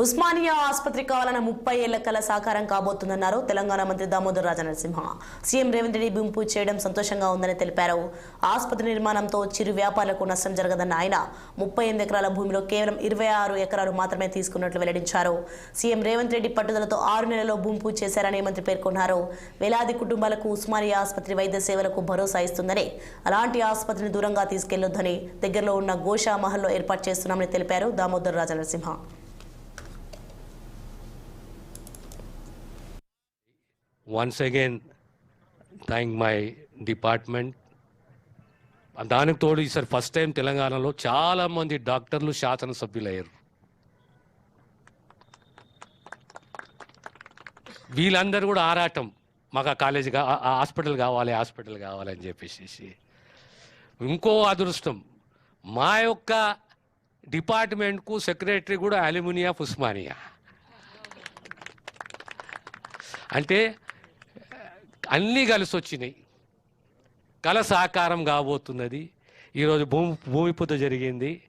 ఉస్మానియా ఆసుపత్రి కావాలన్న ముప్పై ఏళ్ళ కల సాకారం కాబోతుందన్నారు తెలంగాణ మంత్రి దామోదర్ రాజనరసింహ. సీఎం రేవంత్ రెడ్డి భూమి పూజ చేయడం సంతోషంగా ఉందని తెలిపారు. ఆసుపత్రి నిర్మాణంతో చిరు వ్యాపారులకు నష్టం జరగదన్న ఆయన ముప్పై ఎనిమిది ఎకరాల భూమిలో కేవలం ఇరవై ఆరు ఎకరాలు మాత్రమే తీసుకున్నట్లు వెల్లడించారు. సీఎం రేవంత్ రెడ్డి పట్టుదలతో ఆరు నెలల్లో భూమి పూజ చేశారని మంత్రి పేర్కొన్నారు. వేలాది కుటుంబాలకు ఉస్మానియా ఆసుపత్రి వైద్య సేవలకు భరోసా ఇస్తుందని అలాంటి ఆసుపత్రిని దూరంగా తీసుకెళ్ళొద్దని దగ్గరలో ఉన్న గోషా మహల్లో ఏర్పాటు చేస్తున్నామని తెలిపారు Damodar Rajanarasimha. Once again thank my department దానికి తోడు ఈసారి ఫస్ట్ టైం తెలంగాణలో చాలామంది డాక్టర్లు శాసనసభ్యులు అయ్యారు వీళ్ళందరూ కూడా ఆరాటం. మాకు ఆ కాలేజీ హాస్పిటల్ కావాలి హాస్పిటల్ కావాలి అని చెప్పేసి ఇంకో అదృష్టం. మా యొక్క డిపార్ట్మెంట్కు సెక్రటరీ కూడా అల్యూమినియా ఉస్మానియా. అంటే అన్నీ కలిసి వచ్చినాయి. కళ సాకారం కాబోతున్నది. ఈరోజు భూమి భూమి పూజ జరిగింది.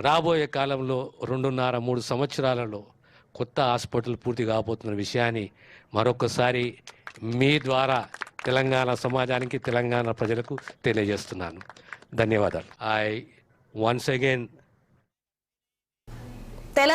రాబోయే కాలంలో రెండున్నర మూడు సంవత్సరాలలో కొత్త హాస్పిటల్ పూర్తి కాబోతున్న విషయాన్ని మరొకసారి మీ ద్వారా తెలంగాణ సమాజానికి తెలంగాణ ప్రజలకు తెలియజేస్తున్నాను. ధన్యవాదాలు. I once again